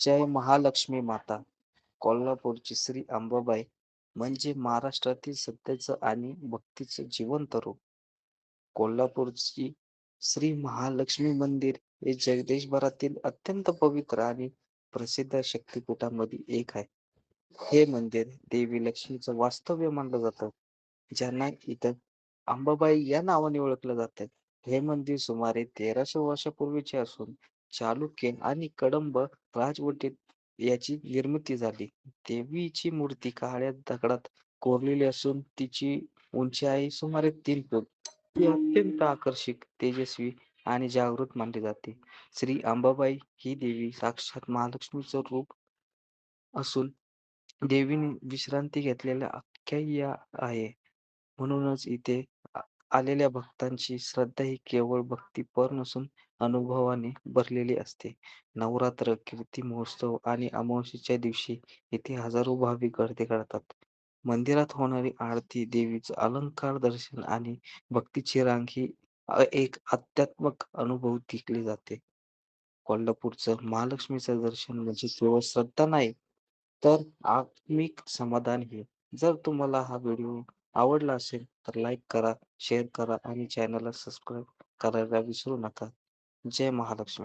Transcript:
जय महालक्ष्मी माता. कोल्हापूरची श्री अंबाबाई म्हणजे महाराष्ट्रातील सत्याचं आणि भक्तीचं जिवंत रूप. कोल्हापूरची श्री महालक्ष्मी मंदिर हे जगदेशभरातील अत्यंत पवित्र आणि प्रसिद्ध शक्तिपीठामध्ये एक आहे. हे मंदिर देवी लक्ष्मीचं वास्तव्य मानलं जातं. ज्यांना इथं अंबाबाई या नावाने ओळखलं जाते. हे मंदिर सुमारे तेराशे वर्षापूर्वीचे असून चालुक्य आणि कडंब राजवटीत याची निर्मिती झाली. देवीची मूर्ती काळ्या दगडात कोरलेली असून तिची उंची आहे सुमारे तीन फूट. ती अत्यंत आकर्षक तेजस्वी आणि जागृत मानली जाते. श्री अंबाबाई ही देवी साक्षात महालक्ष्मीचं रूप असून देवीने विश्रांती घेतलेल्या अख्ख्या आहे. म्हणूनच इथे आलेल्या भक्तांची श्रद्धा ही केवळ भक्तीपर नसून अनुभवाने भरलेली असते. नवरात्र कीर्ती महोत्सव आणि अमावस्येच्या दिवशी इथे हजारो भाविक गर्दी करतात. मंदिरात होणारी आरती देवीचं अलंकार दर्शन आणि भक्तीची रांग ही एक आध्यात्मक अनुभव टिकली जाते. कोल्हापूरचं महालक्ष्मीचं दर्शन म्हणजे केवळ श्रद्धा नाही तर आत्मिक समाधान हे. जर तुम्हाला हा व्हिडिओ आवडला असेल तर लाईक करा शेअर करा आणि चॅनलला सबस्क्राईब करायला विसरू नका. जय महालक्ष्मी.